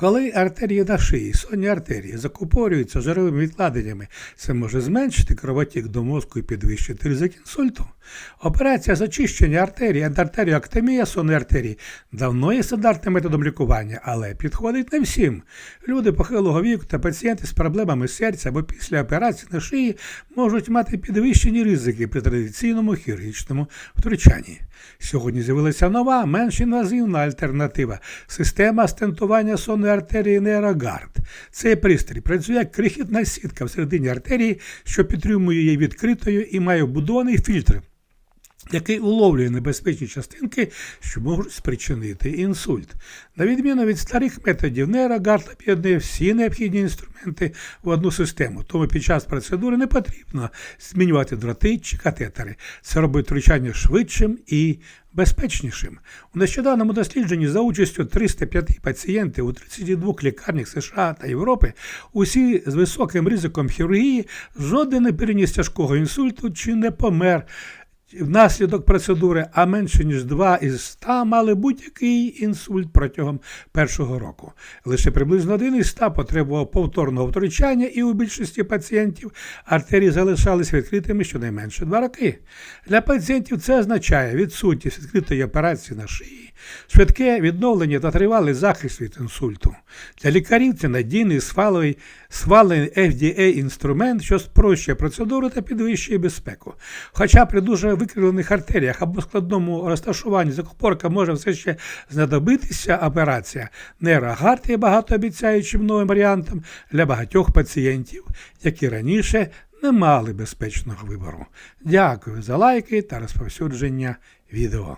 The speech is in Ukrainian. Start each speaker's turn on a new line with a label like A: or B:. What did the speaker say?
A: Коли артерії на шиї, сонні артерії закупорюються жировими відкладеннями, це може зменшити кровотік до мозку і підвищити ризик інсульту. Операція з очищення артерії, ендартеріоактомія сонної артерії давно є стандартним методом лікування, але підходить не всім. Люди похилого віку та пацієнти з проблемами серця або після операції на шиї можуть мати підвищені ризики при традиційному хірургічному втручанні. Сьогодні з'явилася нова, менш інвазивна альтернатива система стентування сонної артерії нейрогард. Цей пристрій працює як крихітна сітка всередині артерії, що підтримує її відкритою і має вбудований фільтр який уловлює небезпечні частинки, що можуть спричинити інсульт. На відміну від старих методів, нейрогард об'єднує всі необхідні інструменти в одну систему, тому під час процедури не потрібно змінювати дроти чи катетери. Це робить втручання швидшим і безпечнішим. У нещодавньому дослідженні за участю 305 пацієнтів у 32 лікарнях США та Європи, усі з високим ризиком хірургії, жоден не переніс тяжкого інсульту чи не помер внаслідок процедури, а менше ніж 2 із 100 мали будь-який інсульт протягом першого року. Лише приблизно 1 із 100 потребував повторного втручання, і у більшості пацієнтів артерії залишалися відкритими щонайменше 2 роки. Для пацієнтів це означає відсутність відкритої операції на шиї, швидке відновлення та тривалий захист від інсульту. Для лікарів це надійний свалений, свалений FDA-інструмент, що спрощує процедуру та підвищує безпеку. Хоча при дуже викривлених артеріях або складному розташуванні закупорка може все ще знадобитися операція, нейрогард є багатообіцяючим новим варіантом для багатьох пацієнтів, які раніше не мали безпечного вибору. Дякую за лайки та розповсюдження відео.